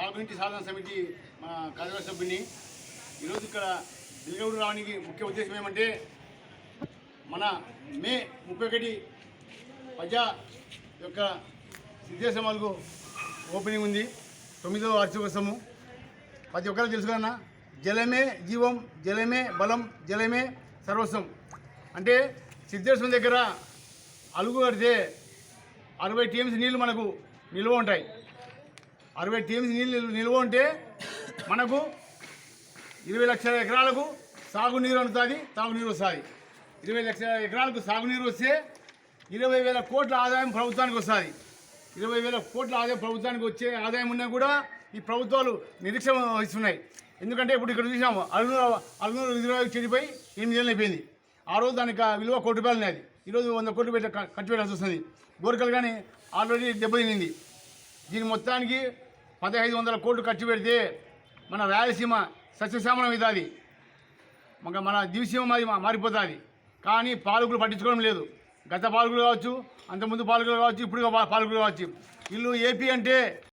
సాగునీటి సాధన సమితి మా కార్యవర్గ సభ్యుని. ఈరోజు ఇక్కడ దిల్గౌడు రావడానికి ముఖ్య ఉద్దేశం ఏమంటే మన మే ముప్పై ఒకటి ప్రజా యొక్క సిద్ధేశమాలకు ఓపెనింగ్ ఉంది. తొమ్మిదవ వార్షికోత్సవము ప్రతి ఒక్కరు తెలుసుకున్నా జలమే జీవం జలమే బలం జలమే సర్వస్వం. అంటే సిద్ధేశ్వరం దగ్గర అలుగు కడితే అరవై టీఎంసీ నీళ్ళు మనకు నిల్వ ఉంటాయి. అరవై టీమ్స్ నీళ్ళు నిల్వ ఉంటే మనకు ఇరవై లక్షల ఎకరాలకు సాగునీరు అందుతుంది తాగునీరు వస్తుంది. ఇరవై లక్షల ఎకరాలకు సాగునీరు వస్తే ఇరవై వేల కోట్ల ఆదాయం ప్రభుత్వానికి వస్తుంది. ఇరవై వేల కోట్ల ఆదాయం ప్రభుత్వానికి వచ్చే ఆదాయం ఉన్నా కూడా ఈ ప్రభుత్వాలు నిరీక్ష వహిస్తున్నాయి. ఎందుకంటే ఇప్పుడు ఇక్కడ చూసాము అలునూరు అలునూరు రిజర్వాయర్ చెడిపోయి ఎనిమిది ఏళ్ళు అయిపోయింది. ఆ రోజు దానికి విలువ కోటి రూపాయలు ఉన్నది ఈరోజు వంద కోట్లు పెట్టి క- ఖర్చు పెట్టాల్సి వస్తుంది. గోరికలు కానీ ఆల్రెడీ దెబ్బతినింది. దీని మొత్తానికి పదహైదు వందల కోట్లు ఖర్చు పెడితే మన రాయలసీమ సస్యశ్యామలం అవుతుంది. మన మన దివిసీమ మాది మారిపోతుంది. కానీ పాలకులు పట్టించుకోవడం లేదు. గత పాలకులు కావచ్చు అంతకుముందు పాలకులు కావచ్చు ఇప్పుడు పాలకులు కావచ్చు. వీళ్ళు ఏపీ అంటే